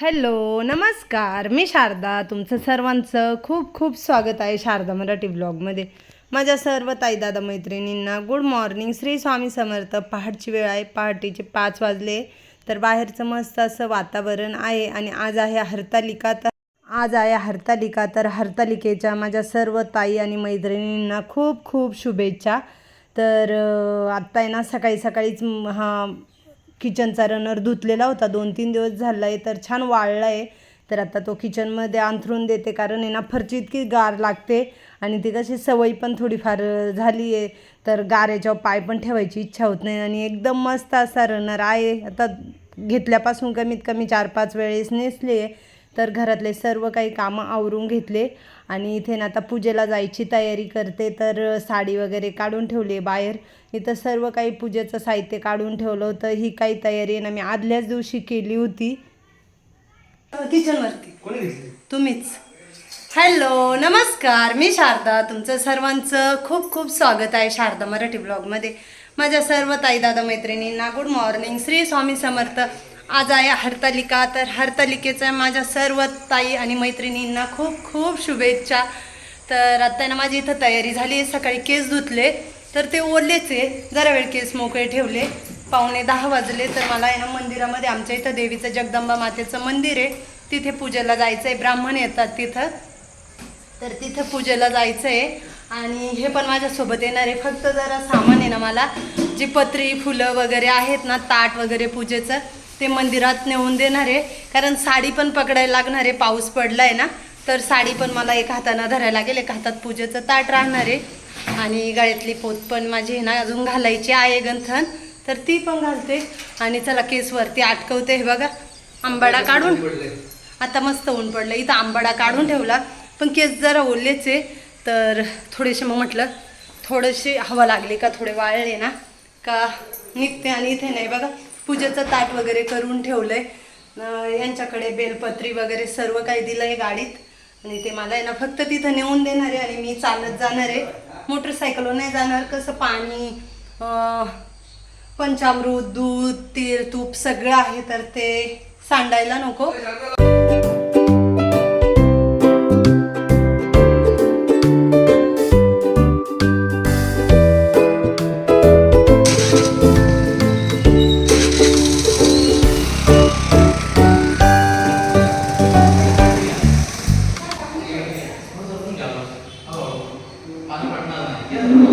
Hello नमस्कार. मी शारदा तुमचं सर्वांचं खूप खूप स्वागत आहे शारदा मराठी ब्लॉगमध्ये. माझ्या सर्व ताईदादा मैत्रिणींना गुड मॉर्निंग श्री स्वामी समर्थ. पहाटची वेळ आहे. पहाटेचे पाच वाजले. तर बाहेरचं मस्त असं वातावरण आहे आणि आज आहे हरतालिका. तर आज आहे हरतालिका. तर हरतालिकेच्या माझ्या सर्व ताई आणि मैत्रिणींना खूप खूप शुभेच्छा. तर आत्ता आहे ना सकाळी सकाळीच हा किचनचा रनर धुतलेला होता. दोन तीन दिवस झाला आहे तर छान वाळला आहे तर आता तो किचनमध्ये अंथरून देते कारण आहे ना फरची इतकी गार लागते आणि ती कशी सवय पण थोडीफार झाली आहे तर गाऱ्याच्यावर पाय पण ठेवायची इच्छा होत नाही आणि एकदम मस्त असा रनर आहे. आता घेतल्यापासून कमीत कमी चार पाच वेळेस नेसले आहे तर घरातले सर्व काही कामं आवरून घेतले. आणि इथे ना आता पूजेला जायची तयारी करते तर साडी वगैरे काढून ठेवली आहे बाहेर. इथं सर्व काही पूजेचं साहित्य काढून ठेवलं होतं. ही काही तयारी आहे ना मी आदल्याच दिवशी केली होती. किचनवरती. तुम्हीच. हॅलो नमस्कार. मी शारदा. तुमचं सर्वांचं खूप खूप स्वागत आहे शारदा मराठी ब्लॉगमध्ये. माझ्या सर्व ताई दादा मैत्रिणींना गुड मॉर्निंग. श्री स्वामी समर्थ. आज आहे हरतालिका तर हरतालिकेचं माझ्या सर्व ताई आणि मैत्रिणींना खूप खूप शुभेच्छा. तर आता ना माझी इथं तयारी झाली सकाळी केस धुतले तर ते ओलेच आहे. जरा वेळ केस मोकळे ठेवले. पावणे दहा वाजले तर मला आहे ना मंदिरामध्ये आमच्या इथं देवीचं जगदंबा मातेचं मंदिर आहे. तिथे पूजेला जायचं आहे ब्राह्मण येतात तिथं. तर तिथं पूजेला जायचं आहे आणि हे पण माझ्यासोबत येणार आहे. फक्त जरा सामान आहे ना मला. जी पत्री फुलं वगैरे आहेत ना ताट वगैरे पूजेचं. ते मंदिरात नेऊन देणार. आहे कारण साडी पण पकडायला लागणार आहे पाऊस पडला आहे ना तर साडी पण मला एक हातानं धरायला लागेल. एक हातात पूजेचं ताट राहणार आहे. आणि गळ्यातली पोत पण माझी आहे ना अजून घालायची आहे गंथन. तर ती पण घालते. आणि चला केसवरती अटकवते हे बघा. आंबाडा काढून. आता मस्त ऊन पडलं. इथं आंबाडा काढून ठेवला. पण केस जरा ओलेच आहे. तर थोडेसे मग म्हटलं थोडेसे हवा लागली का? थोडे वाळले ना. का निघते आणि इथे नाही बघा. पूजेचं ताट वगैरे करून ठेवलंय. यांच्याकडे बेलपत्री वगैरे सर्व काही दिलंय गाडीत. आणि ते मला आहे ना फक्त तिथं नेऊन देणार आहे आणि मी चालत जाणार आहे. मोटरसायकलवर नाही जाणार कसं पाणी पंचामृत दूध तेल तूप सगळं आहे तर ते सांडायला नको. Yeah.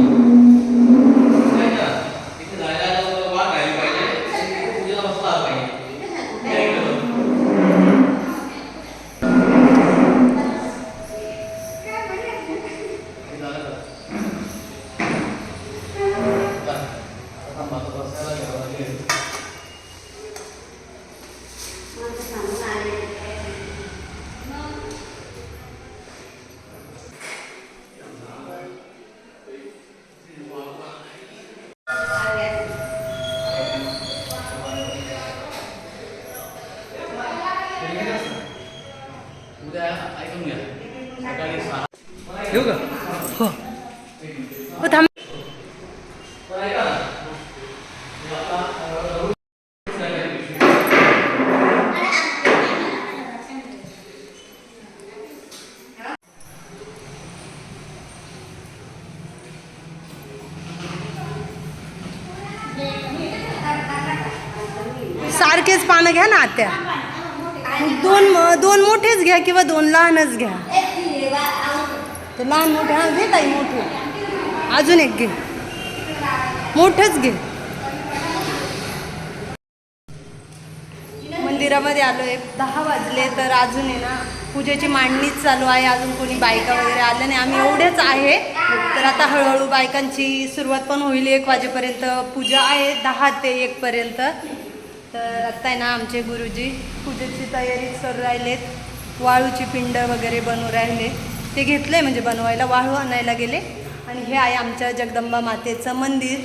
थांब. सारखेच पानं घ्या ना आत्या. दोन दोन मोठेच घ्या किंवा दोन लहानच घ्या. तर लहान मोठे हा घे ताई मोठे. अजून एक घे. मोठंच घे. मंदिरामध्ये आलो आहे दहा वाजले तर अजून आहे ना पूजेची मांडणीच चालू आहे. अजून कोणी बायका वगैरे आल्या नाही. आम्ही एवढेच आहे. तर आता हळूहळू बायकांची सुरुवात पण होईल. एक वाजेपर्यंत पूजा आहे. दहा ते एकपर्यंत तर आत्ता आहे ना आमचे गुरुजी पूजेची तयारी करू राहिलेत. वाळूची पिंड वगैरे बनवू राहिले. ते घेतले म्हणजे बनवायला. वाळू आणायला गेले. आणि हे आहे आमच्या जगदंबा मातेचं मंदिर.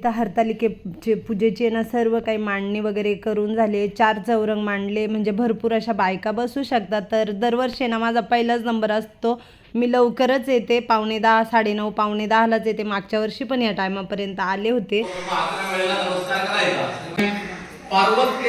इथं हरतालिकेचे पूजेचे ना सर्व काही मांडणी वगैरे करून झाले चार चौरंग मांडले म्हणजे भरपूर अशा बायका बसू शकतात. तर दरवर्षी ना माझा पहिलाच नंबर असतो. मी लवकरच येते पावणे दहा साडेनऊ पावणे दहालाच येते. मागच्या वर्षी पण या टायमापर्यंत आले होते. पार्वती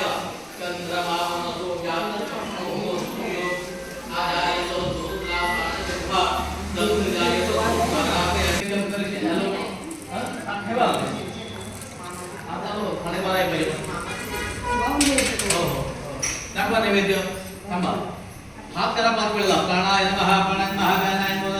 हो खाणे माराय पाहिजे हो हो दाखवा नैवेद्य थांबा हात करा पाच वेळेला प्राणाय नमः प्राणाय नमः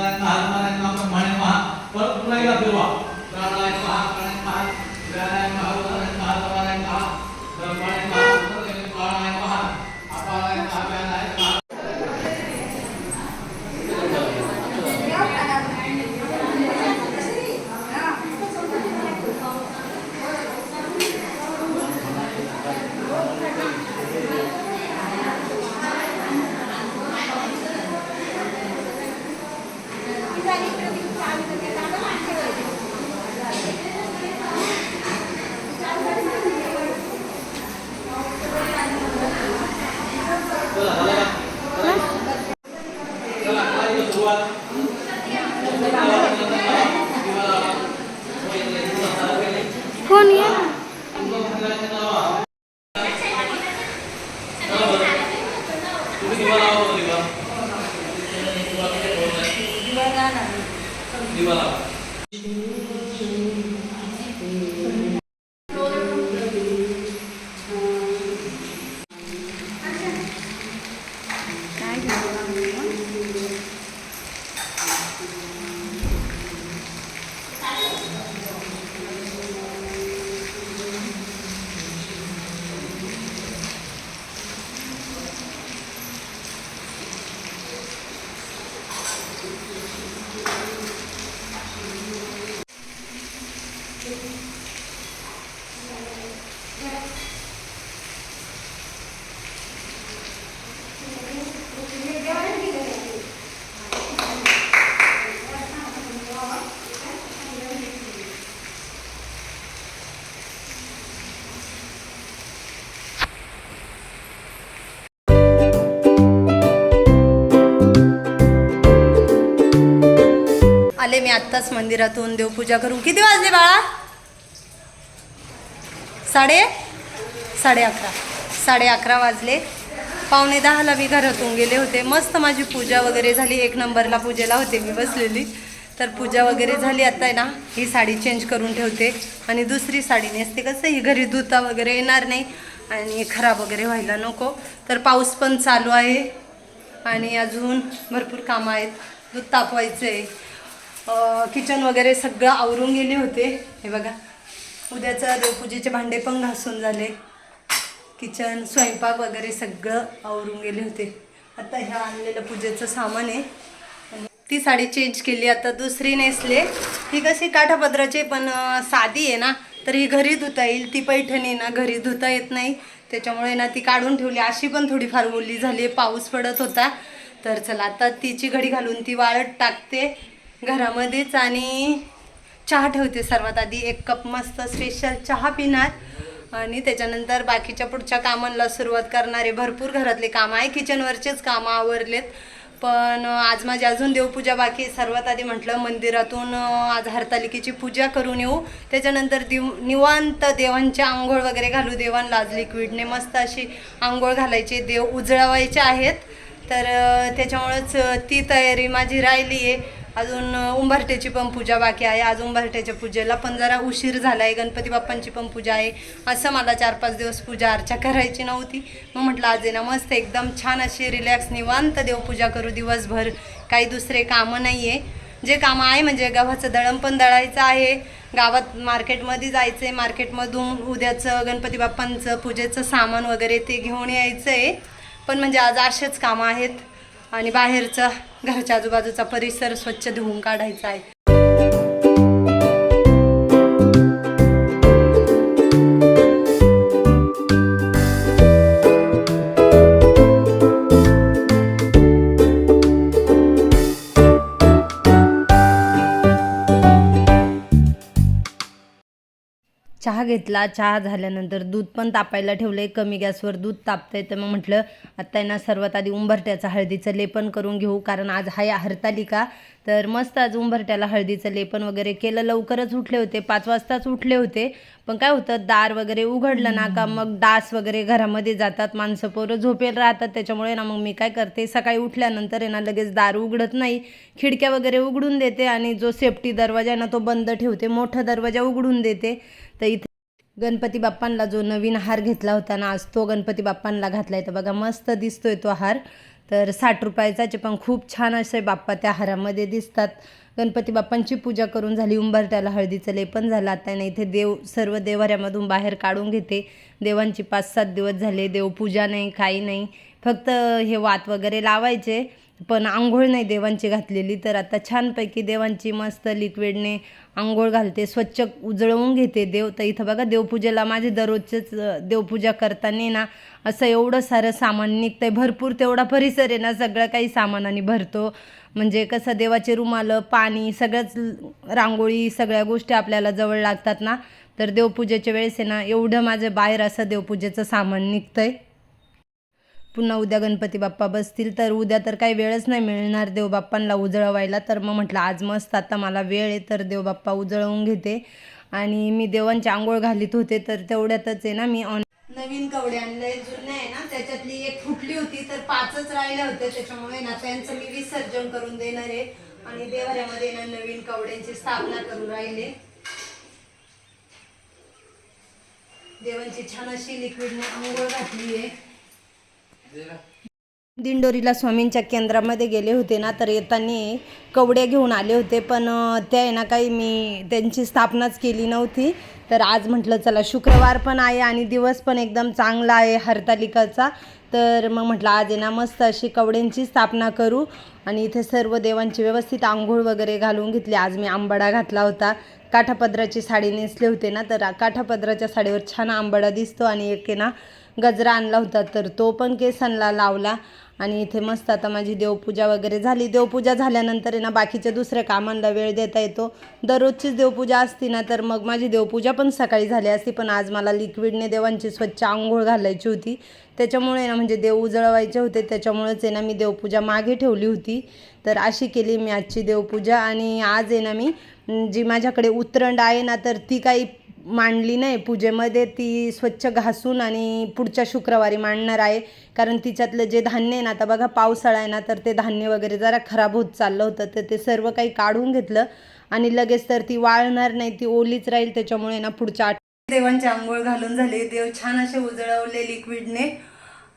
आले मी आत्ताच मंदिरातून. देवपूजा करून किती वाजले बाळा? साडे? साडे अकरा. साडे अकरा वाजले. पावणे दहाला मी घरातून गेले होते. मस्त माझी पूजा वगैरे झाली. एक नंबरला पूजेला होते मी बसलेली. तर पूजा वगैरे झाली. आता आहे ना ही साडी चेंज करून ठेवते. आणि दुसरी साडी नेसते. कसं ही घरी धुता वगैरे येणार नाही. आणि खराब वगैरे व्हायला नको. तर पाऊस पण चालू आहे. आणि अजून भरपूर कामं आहेत. दूध तापवायचं आहे किचन वगैरे सगळं आवरून गेले होते. हे बघा. उद्याचं देवपूजेचे भांडे पण घासून झाले. किचन स्वयंपाक वगैरे सगळं आवरून गेले होते. आता ह्या आणलेलं पूजेचं सामान आहे. आणि ती साडी चेंज केली. आता दुसरी नेसले. ही कशी काठापदराची पण साधी आहे ना. तर ही घरी धुता येईल. ती पैठणी ना घरी धुता येत नाही. त्याच्यामुळे ना ती काढून ठेवली. अशी पण थोडीफार ओली झाली पाऊस पडत होता. तर चला आता तिची घडी घालून ती वाळत टाकते. घरामध्येच आणि चहा ठेवते सर्वात आधी. एक कप मस्त स्पेशल चहा पिणार. आणि त्याच्यानंतर बाकीच्या पुढच्या कामांना सुरुवात करणारे भरपूर घरातले कामं आहे. किचनवरचेच कामं आवरलेत. पण आज माझी अजून देवपूजा बाकी सर्वात आधी म्हटलं मंदिरातून आज हरतालिकेची पूजा करून येऊ. त्याच्यानंतर दिव निवांत देवांच्या आंघोळ वगैरे घालू. देवांना आज लिक्विडने मस्त अशी आंघोळ घालायची. देव उजळवायचे आहेत. तर त्याच्यामुळंच ती तयारी माझी राहिली आहे अजून उंबरठ्याची पण पूजा बाकी आहे. आज उंबरठ्याच्या पूजेला पण जरा उशीर झाला आहे गणपती बाप्पांची पण पूजा आहे. असं मला चार पाच दिवस पूजा अर्चा करायची नव्हती. मग म्हटलं आज ना मस्त एकदम छान अशी रिलॅक्स निवांत देवपूजा करू दिवसभर. काही दुसरे कामं नाही आहे जे कामं आहे म्हणजे गव्हाचं दळण पण दळायचं आहे. गावात मार्केटमध्ये जायचं आहे मार्केटमधून उद्याचं गणपती बाप्पांचं पूजेचं सामान वगैरे ते घेऊन यायचं आहे पण म्हणजे आज असेच कामं आहेत. आणि बाहेरचा घरच्या आजूबाजूचा परिसर स्वच्छ धुवून काढायचा आहे. चहा घेतला चहा झाल्यानंतर दूध पण तापायला ठेवलं आहे कमी गॅसवर दूध तापतंय. तर मग म्हटलं आत्ता आहे ना सर्वात आधी उंबरट्याचं हळदीचं लेपन करून घेऊ कारण आज हाय हरतालिका. तर मस्त आज उंबरट्याला हळदीचं लेपन वगैरे केलं. लवकरच उठले होते पाच वाजताच उठले होते. पण काय होतं दार वगैरे उघडलं ना का मग डास वगैरे घरामध्ये जातात माणसं पोरं झोपेल राहतात. त्याच्यामुळे ना मग मी काय करते सकाळी उठल्यानंतर आहे ना लगेच दार उघडत नाही. खिडक्या वगैरे उघडून देते आणि जो सेफ्टी दरवाजा आहे ना तो बंद ठेवते मोठा दरवाजा उघडून देते. तर इथे गणपती बाप्पांना जो नवीन हार घेतला होता ना आज तो गणपती बाप्पांना घातलाय तर बघा मस्त दिसतोय तो हार. तर साठ रुपयाचाचे पण खूप छान असे बाप्पा त्या हारामध्ये दिसतात. गणपती बाप्पांची पूजा करून झाली उंबरट्याला हळदीचं लेपन झालं. आता ना इथे देव सर्व देवाऱ्यामधून बाहेर काढून घेते. देवांची पाच सात दिवस झाले देवपूजा नाही काही नाही. फक्त हे वात वगैरे लावायचे पण आंघोळ नाही देवांची घातलेली. तर आता छानपैकी देवांची मस्त लिक्विडने आंघोळ घालते स्वच्छ उजळवून घेते. देव तर इथं बघा देवपूजेला माझे दररोजचेच देवपूजा करताना ना असं एवढं सारं सामान निघतंय. भरपूर तेवढा परिसर आहे ना सगळं काही सामानाने भरतो. म्हणजे कसं देवाचे रुमाल पाणी सगळंच रांगोळी सगळ्या गोष्टी आपल्याला जवळ लागतात ना तर देवपूजेच्या वेळेस आहे ना एवढं माझं बाहेर असं देवपूजेचं सामान निघतंय. पुन्हा उद्या गणपती बाप्पा बसतील. तर उद्या तर काही वेळच नाही मिळणार देवबाप्पांना उजळवायला. तर मग म्हटलं आज मस्त आता मला वेळ आहे तर देवबाप्पा उजळवून घेते. आणि मी देवांची आंघोळ घालीत होते तर तेवढ्यातच आहे ना मी ऑन नवीन कवडे आणले जुने आहे ना त्याच्यातली एक फुटली होती तर पाचच राहिल्या होत्या त्याच्यामुळे ना त्यांचं मी विसर्जन करून देणार आहे. आणि देवाऱ्यामध्ये ना नवीन कवड्यांची स्थापना करून राहिले. देवांची छान अशी लिक्विडने आंघोळ घातली आहे. दिंडोरीला स्वामींच्या केंद्रामध्ये गेले होते ना तर येताना कवडे घेऊन आले होते पण त्या आहे ना काही मी त्यांची स्थापनाच केली नव्हती. तर आज म्हटलं चला शुक्रवार पण आहे आणि दिवस पण एकदम चांगला आहे हरतालिकाचा. तर मग म्हटलं आज आहे ना मस्त अशी कवड्यांची स्थापना करू. आणि इथे सर्व देवांची व्यवस्थित आंघोळ वगैरे घालून घेतली. आज मी आंबाडा घातला होता. काठापदराची साडी नेसले होते ना तर काठापदराच्या साडीवर छान आंबाडा दिसतो. आणि एक आहे ना गजरा आणला होता तर तो पण केसांना लावला. आणि इथे मस्त आता माझी देवपूजा वगैरे झाली. देवपूजा झाल्यानंतर आहे ना बाकीच्या दुसऱ्या कामांना वेळ देता येतो. दररोजचीच देवपूजा असती ना तर मग माझी देवपूजा पण सकाळी झाली असती. पण आज मला लिक्विडने देवांची स्वच्छ आंघोळ घालायची होती. त्याच्यामुळे ना म्हणजे देव उजळवायचे होते. त्याच्यामुळेच आहे ना मी देवपूजा मागे ठेवली होती. तर अशी केली मी आजची देवपूजा. आणि आज आहे ना मी जी माझ्याकडे उतरंड आहे ना तर ती काही मांडली नाही. पूजेमध्ये ती स्वच्छ घासून आणि पुढच्या शुक्रवारी मांडणार आहे. कारण तिच्यातलं जे धान्य आहे ना आता बघा पावसाळा आहे ना तर ते धान्य वगैरे जरा खराब होत चाललं होतं. तर ते सर्व काही काढून घेतलं आणि लगेच तर ती वाळणार नाही ती ओलीच राहील. त्याच्यामुळे ना पुढच्या आठ देवांची आंघोळ घालून झाले. देव छान असे उजळवले लिक्विडने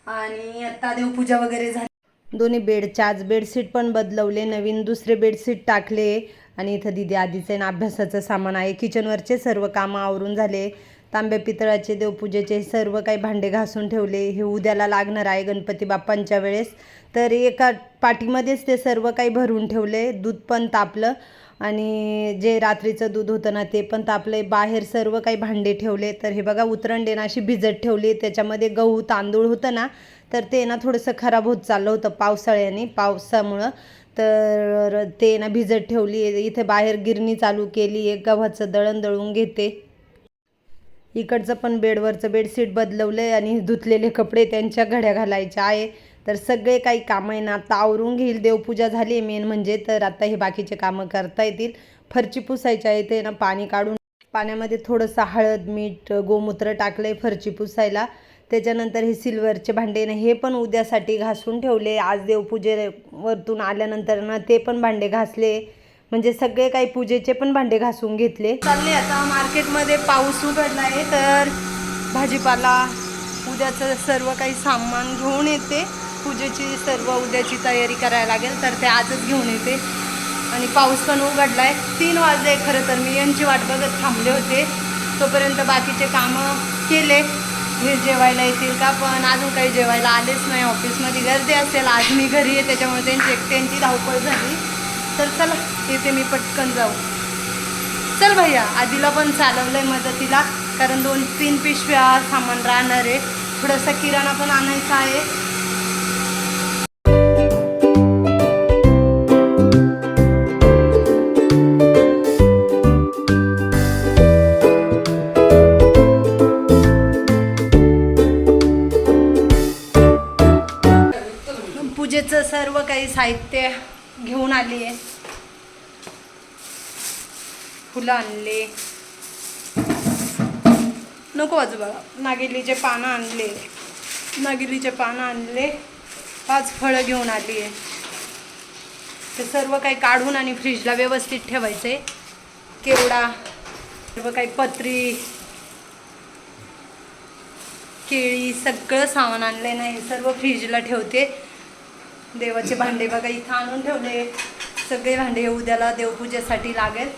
आणि आता देवपूजा वगैरे झाली. दोन्ही बेडच्या आज बेडशीट पण बदलवले. नवीन दुसरे बेडशीट टाकले. आणि इथं दिदी आधीचे ना अभ्यासाचं सामान आहे. किचनवरचे सर्व कामं आवरून झाले. तांब्या पितळाचे देवपूजेचे सर्व काही भांडे घासून ठेवले. हे उद्याला लागणार आहे गणपती बाप्पांच्या वेळेस. तर एका पाठीमध्येच ते सर्व काही भरून ठेवले. दूध पण तापलं. आणि जे रात्रीचं दूध होतं ना ते पण तापले बाहेर सर्व काही भांडे ठेवले. तर हे बघा उतरंडे ना अशी भिजत ठेवली. त्याच्यामध्ये गहू तांदूळ होतं ना तर ते ना थोडंसं खराब होत चाललं होतं पावसाळ्याने. पावसामुळं तर ते ना भिजत ठेवली इथे बाहेर गिरणी चालू केली एक गव्हाचं दळण दळून घेते. इकडचं पण बेडवरचं बेडशीट बदलवलं आहे आणि धुतलेले कपडे त्यांच्या घड्या घालायच्या आहे. तर सगळे काही कामं आहे ना आता आवरून घेईल देवपूजा झाली आहे मेन म्हणजे. तर आता हे बाकीचे कामं करता येतील. फरची पुसायची आहे ते ना पाणी काढून पाण्यामध्ये थोडंसं हळद मीठ गोमूत्र टाकलं आहे फरची पुसायला. त्याच्यानंतर हे सिल्वरचे भांडे ना हे पण उद्यासाठी घासून ठेवले. आज देवपूजेवरतून आल्यानंतर ना ते पण भांडे घासले. म्हणजे सगळे काही पूजेचे पण भांडे घासून घेतले. चालले आता मार्केटमध्ये पाऊस उघडला आहे तर भाजीपाला उद्याचं सर्व काही सामान घेऊन येते. पूजेची सर्व उद्याची तयारी करायला लागेल तर ते आजच घेऊन येते. आणि पाऊस पण उघडला आहे तीन वाजले खरं तर मी यांची वाट बघत थांबले होते. तोपर्यंत बाकीचे कामं केले. हे जेवायला येतील का? पण अजून काही जेवायला आलेच नाही. ऑफिसमध्ये गर्दी असेल आज मी घरी आहे त्याच्यामुळे त्यांची एकट्यांची धावपळ झाली. तर चला तिथे मी पटकन जाऊ. चल भैया आधीला पण चालवलं आहे मदतीला कारण दोन तीन पिशव्या सामान राहणार आहे. थोडासा किराणा पण आणायचा आहे. काही साहित्य घेऊन आली आहे. फुलं आणले. नको वाजू बाळा नागिलीचे पानं आणले. नागिलीचे पानं आणले पाच फळं घेऊन आली आहे. ते सर्व काही काढून आणि फ्रीजला व्यवस्थित ठेवायचं. आहे केवडा सर्व काही पत्री केळी सगळं सामान आणलं नाही सर्व फ्रीजला ठेवते. देवाचे भांडे बघा इथं आणून ठेवले. सगळे भांडे उद्याला देवपूजेसाठी लागेल.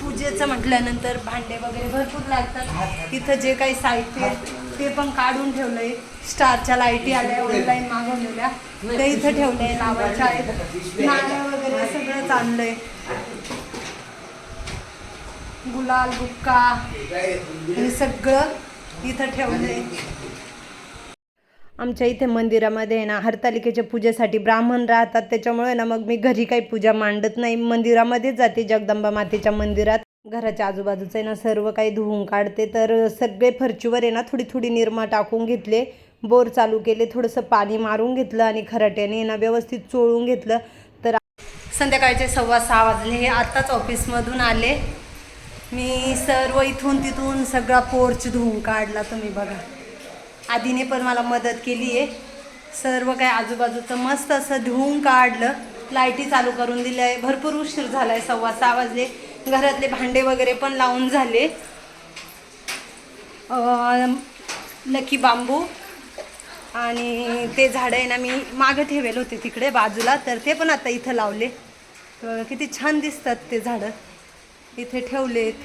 पूजेचं म्हटल्यानंतर भांडे वगैरे भरपूर लागतात. इथं जे काही साहित्य ते पण काढून ठेवलंय. स्टारच्या लाईटी आल्या ऑनलाईन मागवलेल्या. ते इथं ठेवलंय लावायच्या आहेत. नाण्या वगैरे सगळंच आणलंय. गुलाल बुक्का हे सगळं इथं ठेवलंय. आमच्या इथे मंदिरामध्ये आहे ना हरतालिकेच्या पूजेसाठी ब्राह्मण राहतात. त्याच्यामुळे ना मग मी घरी काही पूजा मांडत नाही. मंदिरामध्येच जाते जगदंबा मातेच्या मंदिरात. घराच्या आजूबाजूचं आहे ना सर्व काही धुवून काढते. तर सगळे फरचीवर आहे ना थोडी थोडी निरमा टाकून घेतले. बोर चालू केले थोडंसं पाणी मारून घेतलं आणि खराट्याने ना व्यवस्थित चोळून घेतलं. तर संध्याकाळचे सव्वा सहा वाजले. हे आत्ताच ऑफिसमधून आले. मी सर्व इथून तिथून सगळा पोर्च धुवून काढला. तुम्ही बघा. आधीने पण मला मदत केली आहे सर्व काय आजूबाजूचं मस्त असं धुवून काढलं. लाईटी चालू करून दिल्या. आहे भरपूर उशीर झाला आहे सव्वा सहा वाजले. घरातले भांडे वगैरे पण लावून झाले. नक्की लकी बांबू आणि ते झाडं आहे ना मी मागं ठेवेल होते तिकडे बाजूला. तर ते पण आता इथं लावले. किती छान दिसतात ते झाडं. इथे ठेवलेत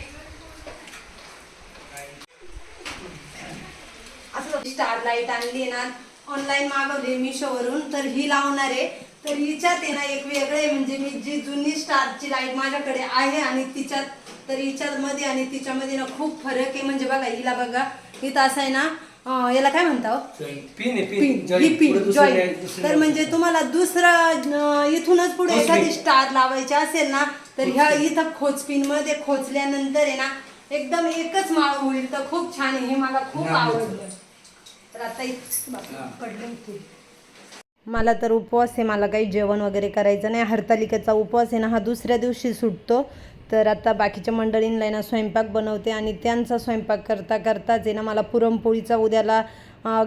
असं स्टार लाइट आणली ना ऑनलाईन मागवली मिशोवरून तर ही लावणार आहे. तर हिच्यात आहे ना एक वेगळं म्हणजे मी जी जुनी स्टारची लाइट माझ्याकडे आहे आणि तिच्यात तर हिच्यात मध्ये आणि तिच्यामध्ये ना खूप फरक आहे. म्हणजे बघा हिला बघा इथं असं आहे ना याला काय म्हणता हो? ही तर. म्हणजे तुम्हाला दुसरा इथूनच पुढे एखादी. स्टार लावायची असेल ना तर ह्या इथं खोच पिनमध्ये खोचल्यानंतर आहे ना एकदम एकच माळ होईल. तर खूप छान आहे हे मला खूप हा, आवडलं. मला तर उपवास आहे मला काही जेवण वगैरे करायचं नाही. हरतालिकेचा उपवास आहे ना हा दुसऱ्या दिवशी सुटतो. तर आता बाकीच्या मंडळींना आहे ना स्वयंपाक बनवते आणि त्यांचा स्वयंपाक करता करताच आहे ना मला पुरणपोळीचा उद्याला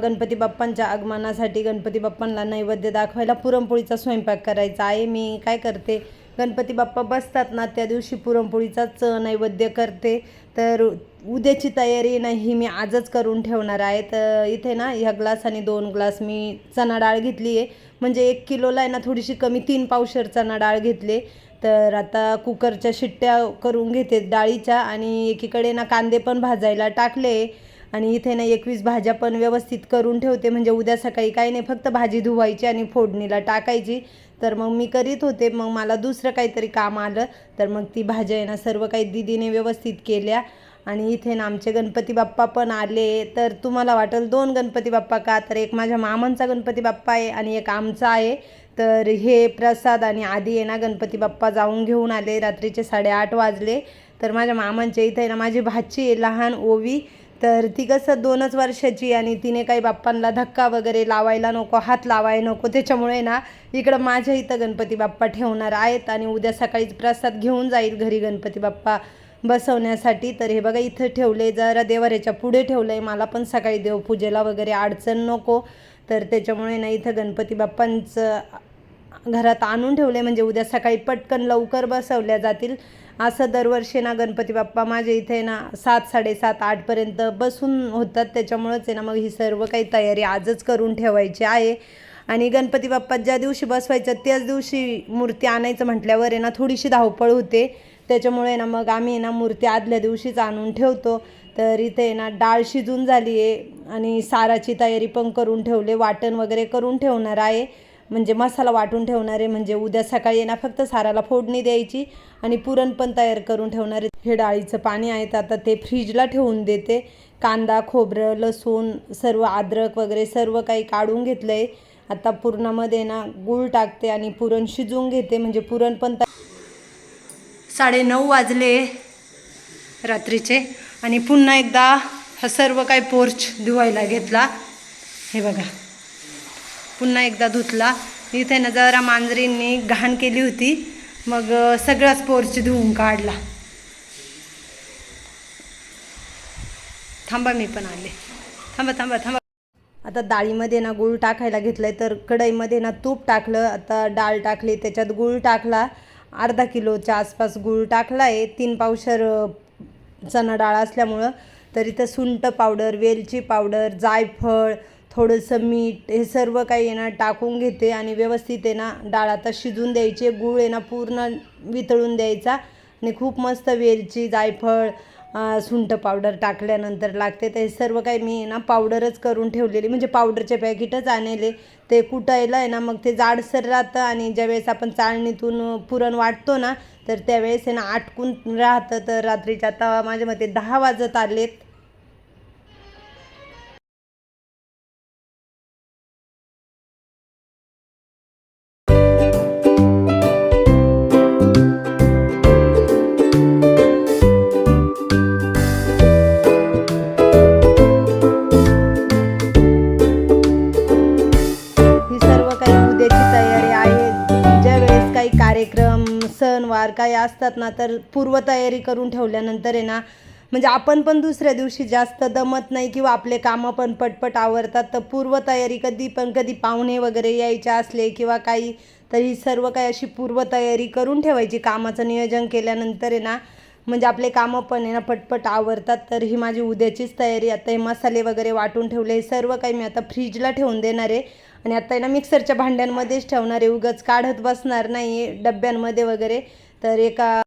गणपती बाप्पांच्या आगमनासाठी गणपती बाप्पांना नैवेद्य दाखवायला पुरणपोळीचा स्वयंपाक करायचा. आहे मी काय करते? गणपती बाप्पा बसतात ना त्या दिवशी पुरणपोळीचाच नैवेद्य करते. तर उद्याची तयारी नाही ही मी आजच करून ठेवणार आहे. तर इथे ना ह्या ग्लास आणि दोन ग्लास मी चणा डाळ घेतली आहे. म्हणजे एक किलोला आहे ना थोडीशी कमी तीन पावशर चणा डाळ घेतले तर आता कुकरच्या शिट्ट्या करून घेते डाळीच्या आणि एकीकडे ना कांदे पण भाजायला टाकले आणि इथे ना एकवीस भाज्या पण व्यवस्थित करून ठेवते. म्हणजे उद्या सकाळी काही नाही फक्त भाजी धुवायची आणि फोडणीला टाकायची. तर मग मी करीत होते. मग मला दुसरं काहीतरी काम आलं. तर मग ती भाज्या आहे ना सर्व काही दिदीने व्यवस्थित केल्या. आणि इथे ना आमचे गणपती बाप्पा पण आले. तर तुम्हाला वाटेल दोन गणपती बाप्पा का? तर एक माझ्या मामांचा गणपती बाप्पा आहे आणि एक आमचा आहे. तर हे प्रसाद आणि आधी आहे ना गणपती बाप्पा जाऊन घेऊन आले. रात्रीचे साडेआठ वाजले. तर माझ्या मामांच्या इथे आहे ना माझी भाची आहे लहान ओवी. तर ती कसं दोनच वर्षाची आणि तिने काही बाप्पांना धक्का वगैरे लावायला नको हात लावायला नको. त्याच्यामुळे ना इकडं माझ्या इथं गणपती बाप्पा ठेवणार आहेत आणि उद्या सकाळीच प्रसाद घेऊन जाईल घरी गणपती बाप्पा बसवण्यासाठी. तर हे बघा इथं ठेवले जरा देवाऱ्याच्या पुढे ठेवलं आहे मला पण सकाळी देवपूजेला वगैरे अडचण नको. तर त्याच्यामुळे ना इथं गणपती बाप्पांचं घरात आणून ठेवले म्हणजे उद्या सकाळी पटकन लवकर बसवल्या जातील. असं दरवर्षी ना गणपती बाप्पा माझ्या इथे ना सात साडेसात आठपर्यंत बसून होतात. त्याच्यामुळंच आहे ना मग ही सर्व काही तयारी आजच करून ठेवायची आहे. आणि गणपती बाप्पा ज्या दिवशी बसवायचं त्याच दिवशी मूर्ती आणायचं म्हटल्यावर आहे ना थोडीशी धावपळ होते. त्याच्यामुळे ना मग आम्ही ना मूर्ती आदल्या दिवशीच आणून ठेवतो. तर इथे आहे ना डाळ शिजून झाली आहे. आणि साराची तयारी पण करून ठेवले वाटण वगैरे करून ठेवणार आहे. म्हणजे मसाला वाटून ठेवणारे म्हणजे उद्या सकाळी ना फक्त साराला फोडणी द्यायची आणि पुरण पण तयार करून ठेवणारे. हे डाळीचं पाणी आहे तर आता ते फ्रीजला ठेवून देते. कांदा खोबरं लसूण सर्व अद्रक वगैरे सर्व काही काढून घेतलं आहे आता पुरणामध्ये ना गूळ टाकते आणि पुरण शिजवून घेते म्हणजे पुरण पण साडे नऊ वाजले रात्रीचे आणि पुन्हा एकदा हा सर्व काही पोर्च धुवायला घेतला. हे बघा. पुन्हा एकदा धुतला. इथे ना जरा मांजरींनी घाण केली होती. मग सगळाच पोर्च धुवून काढला. थांबा मी पण आले. थांबा थांबा थांबा. आता डाळीमध्ये ना गूळ टाकायला घेतलंय तर कढईमध्ये ना तूप टाकलं. आता डाळ टाकली त्याच्यात गूळ टाकला. अर्धा किलोच्या आसपास गूळ टाकला आहे तीन पावशर चणा डाळ असल्यामुळं. तर इथं सुंठ पावडर वेलची पावडर जायफळ थोडंसं मीठ हे सर्व काही आहे ना टाकून घेते आणि व्यवस्थित आहे ना डाळ आता शिजून द्यायची गूळ आहे ना पूर्ण वितळून द्यायचा. आणि खूप मस्त वेलची जायफळ सुंठ पावडर टाकल्यानंतर लागते. तर हे सर्व काही मी आहे ना पावडरच करून ठेवलेली. म्हणजे पावडरचे पॅकेटच आणले. ते कुटायला आहे ना मग ते जाडसर राहतं आणि ज्यावेळेस आपण चाळणीतून पुरण वाटतो ना तर त्यावेळेस आहे ना आटकून राहतं. तर रात्रीच्या आता माझ्या मते दहा वाजत आलेत. काही असतात ना तर पूर्वतयारी करून ठेवल्यानंतर आहे ना म्हणजे आपण पण दुसऱ्या दिवशी जास्त दमत नाही किंवा आपले कामं पण पटपट आवरतात. तर पूर्वतयारी कधी पण कधी पाहुणे वगैरे यायचे असले किंवा काही तर ही सर्व काही अशी पूर्वतयारी करून ठेवायची. कामाचं नियोजन केल्यानंतर आहे ना म्हणजे आपले कामं पण आहे ना पटपट आवरतात. तर ही माझी उद्याचीच तयारी. आता हे मसाले वगैरे वाटून ठेवले हे सर्व काही मी आता फ्रीजला ठेवून देणार आहे. आणि आता आहे ना मिक्सरच्या भांड्यांमध्येच ठेवणार आहे. उगाच काढत बसणार नाही डब्यांमध्ये वगैरे. तर एका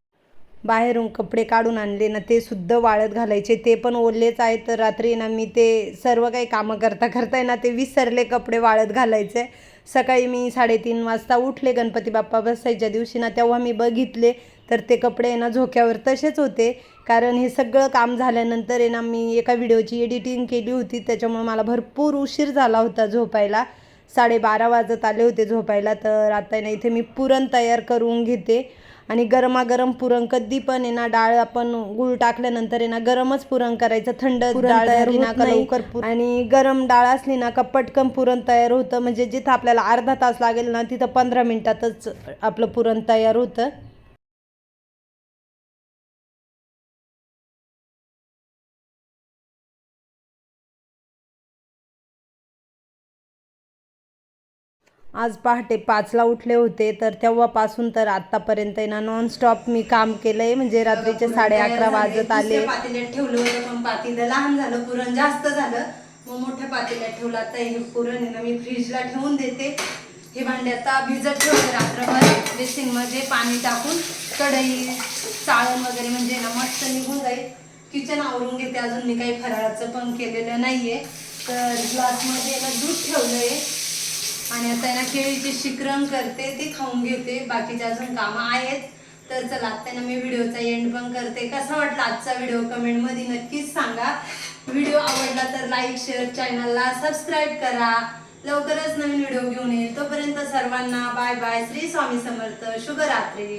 बाहेरून कपडे काढून आणले ना ते सुद्धा वाळत घालायचे ते पण ओललेच आहे तर रात्री ना मी ते सर्व काही कामं करता करता ना ते विसरले कपडे वाळत घालायचे. सकाळी मी साडेतीन वाजता उठले गणपती बाप्पा बसायच्या दिवशी ना तेव्हा मी बघितले तर ते कपडे आहे ना झोक्यावर तसेच होते. कारण हे सगळं काम झाल्यानंतर आहे ना मी एका व्हिडिओची एडिटिंग केली होती त्याच्यामुळे मला भरपूर उशीर झाला होता झोपायला. साडेबारा वाजत आले होते झोपायला तर आता ना इथे मी पुरण तयार करून घेते. आणि गरमागरम पुरण कधी पण आहे ना डाळ आपण गुळ टाकल्यानंतर आहे ना गरमच पुरण करायचं. थंड डाळ तयार ना लवकर आणि गरम डाळ असली ना का पटकन पुरण तयार होतं. म्हणजे जिथं आपल्याला अर्धा तास लागेल ना तिथं पंधरा मिनिटातच आपलं पुरण तयार होतं. आज पहाटे पाचला उठले होते तर तेव्हापासून तर आतापर्यंत आहे ना नॉनस्टॉप मी काम केलंय. म्हणजे रात्रीचे साडे अकरा वाजत आले. पातेल्यात ठेवलं होतं पण पातेलं लहान झालं पुरण जास्त झालं. मग मोठ्या पातेल्यात ठेवलं. आता हे पुरण आहे ना मी फ्रीजला ठेवून देते. हे भांडे आता भिजत ठेवले रात्रभर. बेसिनमध्ये पाणी टाकून कढई चाळण वगैरे म्हणजे ना मस्त निघून जाईल. किचन आवरून घेते. अजून मी काही फराळाचं पण केलेलं नाहीये. तर ग्लासमध्ये ना दूध ठेवलंय. आणि आता आहे ना केळीचे शिकरण करते ते खाऊन घेते. बाकीचे अजून कामं आहेत. तर चला आता मी व्हिडिओचा एंड पण करते. कसा वाटला आजचा व्हिडिओ? कमेंटमध्ये नक्कीच सांगा. व्हिडिओ आवडला तर लाईक शेअर चॅनलला सबस्क्राईब करा. लवकरच नवीन व्हिडिओ घेऊन येईल. तोपर्यंत सर्वांना बाय बाय श्री स्वामी समर्थ. शुभरात्री.